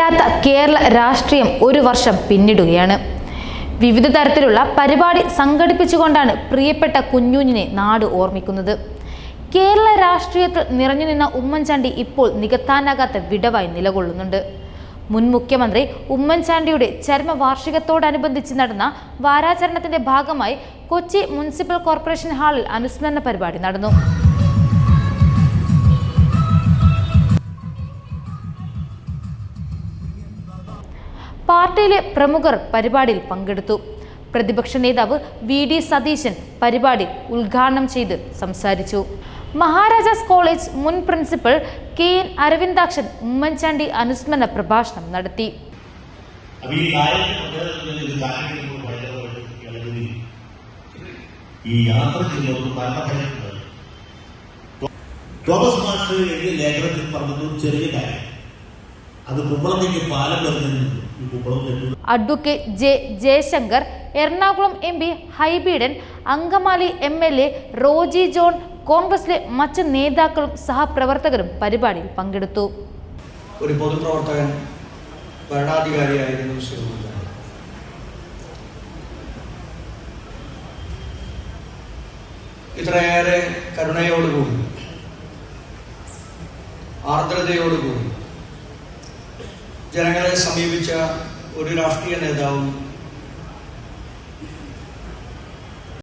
ഇല്ലാത്ത കേരള രാഷ്ട്രീയം ഒരു വർഷം പിന്നിടുകയാണ്. വിവിധ തരത്തിലുള്ള പരിപാടി സംഘടിപ്പിച്ചുകൊണ്ടാണ് പ്രിയപ്പെട്ട കുഞ്ഞുഞ്ഞിനെ നാട് ഓർമ്മിക്കുന്നത്. കേരള രാഷ്ട്രീയത്തിൽ നിറഞ്ഞു നിന്ന ഉമ്മൻചാണ്ടി ഇപ്പോൾ നികത്താനാകാത്ത വിടവായി നിലകൊള്ളുന്നുണ്ട്. മുൻ മുഖ്യമന്ത്രി ഉമ്മൻചാണ്ടിയുടെ ചരമവാർഷികത്തോടനുബന്ധിച്ച് നടന്ന വാരാചരണത്തിന്റെ ഭാഗമായി കൊച്ചി മുനിസിപ്പൽ കോർപ്പറേഷൻ ഹാളിൽ അനുസ്മരണ പരിപാടി നടന്നു. പാർട്ടിയിലെ പ്രമുഖർ പരിപാടിയിൽ പങ്കെടുത്തു. പ്രതിപക്ഷ നേതാവ് വി ഡി സതീശൻ പരിപാടി ഉദ്ഘാടനം ചെയ്ത് സംസാരിച്ചു. മഹാരാജാസ് കോളേജ് മുൻ principal K N Aravindakshan Oommen Chandy അനുസ്മരണ പ്രഭാഷണം നടത്തി. ഈ തോമസ് മാസ്റ്റർ എഴുതിയ ലേഖനത്തിൽ പറഞ്ഞത് ചെറിയ കാര്യം. അത് കുമ്പളത്തേക്ക് പാലം advocate J Jayasankar Ernakulam M P Hibi Eden Angamaly M L A Roji John കോൺഗ്രസിലെ മറ്റ് നേതാക്കളും സഹപ്രവർത്തകരും പരിപാടിയിൽ പങ്കെടുത്തു. ഒരു പൊതുപ്രവർത്തകൻ ഭരണാധികാരിയായിരുന്നു ഇത്രയേറെ കരുണയോടുകൂടി ആർദ്രതയോടുകൂടി ജനങ്ങളെ സമീപിച്ച ഒരു രാഷ്ട്രീയ നേതാവും